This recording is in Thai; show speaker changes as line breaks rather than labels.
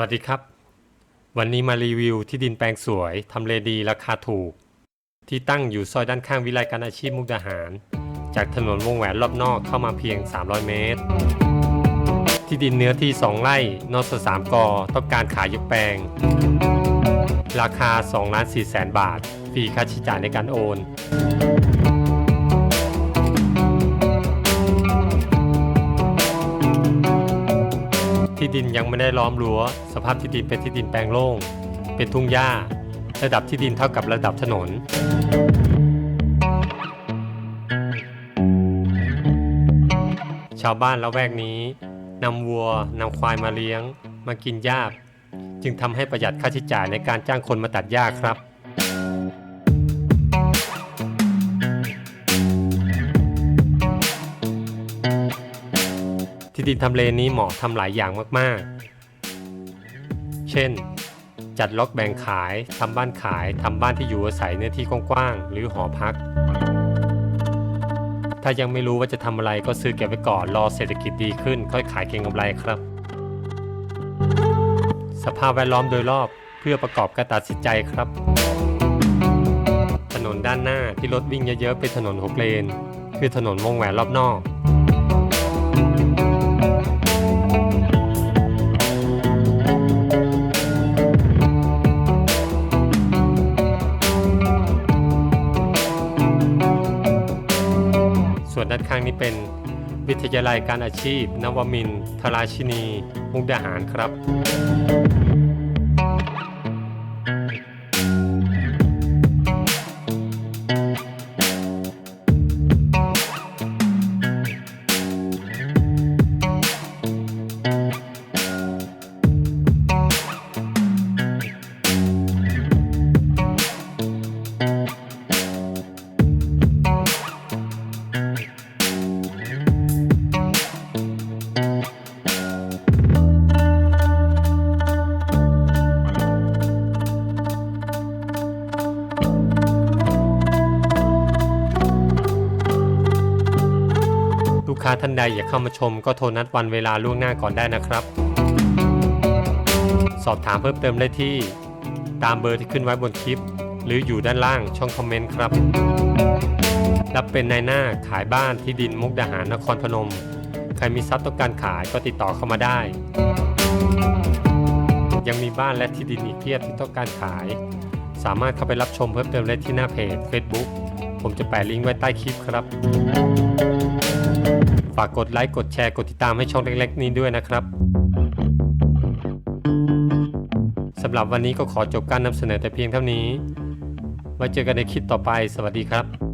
วัสดีครับ วันนี้มารีวิวที่ดินแปลงสวยทำเลดีราคาถูก ที่ตั้งอยู่ซอยด้านข้างวิไลการอาชีพมุกดาหาร จากถนนวงแหวนรอบนอกเข้ามาเพียง 300 เมตร ที่ดินเนื้อที่ 2 ไร่นอสสามกอต้องการขายยกแปลง ราคา2ล้าน4แสนบาทฟรีค่าใช้จ่ายในการโอน ที่ดินยังไม่ได้ล้อมรั้ว สภาพที่ดินเป็นที่ดินแปลงโล่ง เป็นทุ่งหญ้า ระดับที่ดินเท่ากับระดับถนน ชาวบ้านละแวกนี้นำวัวนำควายมาเลี้ยง มากินหญ้า จึงทำให้ประหยัดค่าใช้จ่ายในการจ้างคนมาตัดหญ้าครับ ที่ดินทำเลนี้เหมาะทำหลายอย่างมากๆ เช่น จัดล็อกแบ่งขายทำบ้านขายทำบ้านที่อยู่อาศัยเนื้อที่กว้างๆหรือหอพัก ถ้ายังไม่รู้ว่าจะทำอะไรก็ซื้อเก็บไว้ก่อนรอเศรษฐกิจดีขึ้น ค่อยขายเก็งกำไรครับ สภาพแวดล้อมโดยรอบเพื่อประกอบการตัดสินใจครับ ถนนด้านหน้าที่รถวิ่งเยอะๆเป็นถนนหกเลน คือถนนวงแหวนรอบนอก วนด้านข้างนี้เป็นวิทยาลัยการอาชีพ นวมินทราชินี มุกดาหารครับ ค้าท่านใดอยากเข้ามาชมก็โทรนัดวันเวลาล่วงหน้าก่อนได้นะครับ สอบถามเพิ่มเติมได้ที่ ตามเบอร์ที่ขึ้นไว้บนคลิป หรืออยู่ด้านล่างช่องคอมเมนต์ครับ รับเป็นนายหน้าขายบ้านที่ดินมุกดาหารนครพนม ใครมีทรัพย์ต้องการขายก็ติดต่อเข้ามาได้ ยังมีบ้านและที่ดินอีกเพียบที่ต้องการขาย สามารถเข้าไปรับชมเพิ่มเติมได้ที่หน้าเพจ Facebook ผมจะแปะลิงก์ไว้ใต้คลิปครับากกดไลค์กดแชร์กดติดตามให้ช่องเล็กๆ นี้ด้วยนะครับสำหรับวันนี้ก็ขอจบการนำเสนอแต่เพียงเท่านี้ไว้เจอกันในคลิปต่อไป สวัสดีครับ